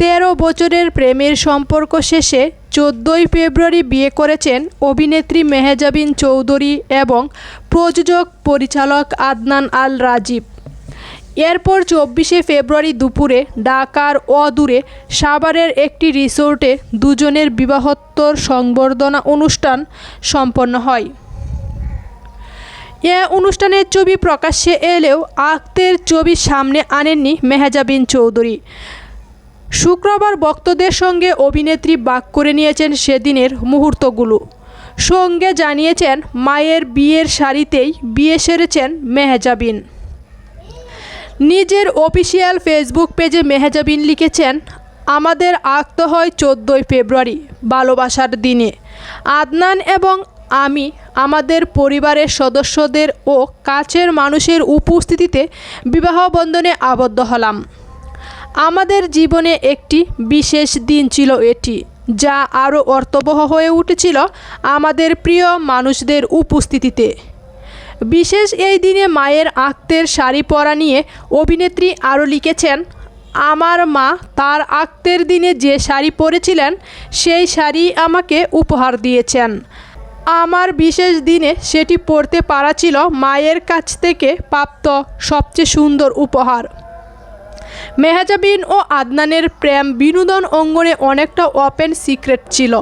তেরো বছরের প্রেমের সম্পর্ক শেষে চোদ্দোই ফেব্রুয়ারি বিয়ে করেছেন অভিনেত্রী মেহজাবিন চৌধুরী এবং প্রযোজক পরিচালক আদনান আল রাজীব। এরপর চব্বিশে ফেব্রুয়ারি দুপুরে ঢাকার অদূরে সাভারের একটি রিসোর্টে দুজনের বিবাহোত্তর সংবর্ধনা অনুষ্ঠান সম্পন্ন হয়। এ অনুষ্ঠানের ছবি প্রকাশ্যে এলেও আক্তের ছবি সামনে আনেননি মেহজাবিন চৌধুরী। শুক্রবার ভক্তদের সঙ্গে অভিনেত্রী বাক করে নিয়েছেন সেদিনের মুহূর্তগুলো। সঙ্গে জানিয়েছেন, মায়ের বিয়ের শাড়িতেই বিয়ে সেরেছেন মেহজাবিন। নিজের অফিসিয়াল ফেসবুক পেজে মেহজাবিন লিখেছেন, আমাদের আক্ত হয় চোদ্দোই ফেব্রুয়ারি, ভালোবাসার দিনে। আদনান এবং আমি আমাদের পরিবারের সদস্যদের ও কাছের মানুষের উপস্থিতিতে বিবাহ বন্ধনে আবদ্ধ হলাম। আমাদের জীবনে একটি বিশেষ দিন ছিল এটি, যা আরও অর্থবহ হয়ে উঠেছিল আমাদের প্রিয় মানুষদের উপস্থিতিতে। বিশেষ এই দিনে মায়ের আক্তের শাড়ি পরা নিয়ে অভিনেত্রী আরও লিখেছেন, আমার মা তার আক্তের দিনে যে শাড়ি পরেছিলেন, সেই শাড়ি আমাকে উপহার দিয়েছেন। আমার বিশেষ দিনে সেটি পরতে পারা ছিল মায়ের কাছ থেকে প্রাপ্ত সবচেয়ে সুন্দর উপহার। মেহাজাবিন ও আদনানের প্রেম বিনোদন অঙ্গনে অনেকটা ওপেন সিক্রেট ছিল।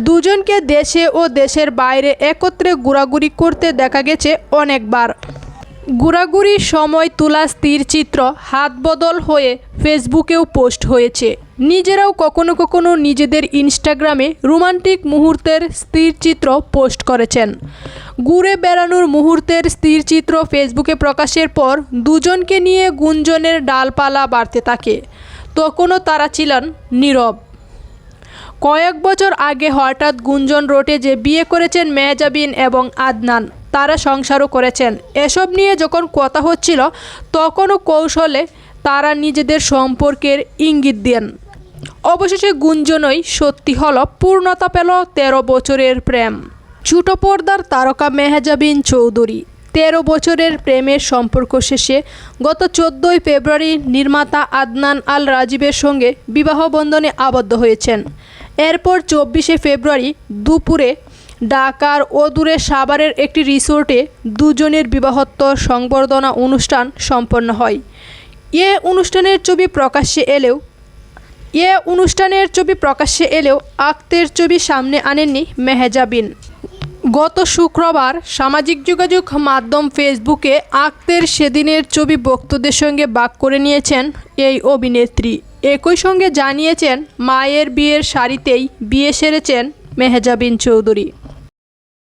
দুজনকে দেশে ও দেশের বাইরে একত্রে ঘোরাঘুরি করতে দেখা গেছে অনেকবার। ঘোরাঘুরির সময় তোলা স্থির চিত্র, হাত বদল হয়ে ফেসবুকেও পোস্ট হয়েছে। নিজেরাও কখনো কখনো নিজেদের ইনস্টাগ্রামে রোমান্টিক মুহূর্তের স্থির চিত্র পোস্ট করেছেন। ঘুরে বেড়ানোর মুহূর্তের স্থির চিত্র ফেসবুকে প্রকাশের পর দুজনকে নিয়ে গুঞ্জনের ডালপালা বাড়তে থাকে। তখনও তারা ছিলেন নীরব। কয়েক বছর আগে হঠাৎ গুঞ্জন রোটে যে বিয়ে করেছেন মেহজাবিন এবং আদনান, তারা সংসারও করেছেন। এসব নিয়ে যখন কথা হচ্ছিল, তখনও কৌশলে তারা নিজেদের সম্পর্কের ইঙ্গিত দেন। অবশেষে গুঞ্জনই সত্যি হল, পূর্ণতা পেল তেরো বছরের প্রেম। ছোট পর্দার তারকা মেহজাবিন চৌধুরী। তেরো বছরের প্রেমের সম্পর্ক শেষে গত চোদ্দোই ফেব্রুয়ারি নির্মাতা আদনান আল রাজীবের সঙ্গে বিবাহ বন্ধনে আবদ্ধ হয়েছেন। এরপর চব্বিশে ফেব্রুয়ারি দুপুরে ঢাকার অদূরে সাভারের একটি রিসোর্টে দুজনের বিবাহোত্তর সংবর্ধনা অনুষ্ঠান সম্পন্ন হয়। এ অনুষ্ঠানের ছবি প্রকাশ্যে এলেও, এ অনুষ্ঠানের ছবি প্রকাশ্যে এলেও আক্তের ছবি সামনে আনেননি মেহজাবিন গত শুক্রবার সামাজিক যোগাযোগ মাধ্যম ফেসবুকে আক্তের সেদিনের ছবি ভক্তদের সঙ্গে বাক করে নিয়েছেন এই অভিনেত্রী। একই সঙ্গে জানিয়েছেন, মায়ের বিয়ের শাড়িতেই বিয়ে সেরেছেন মেহজাবিন চৌধুরী।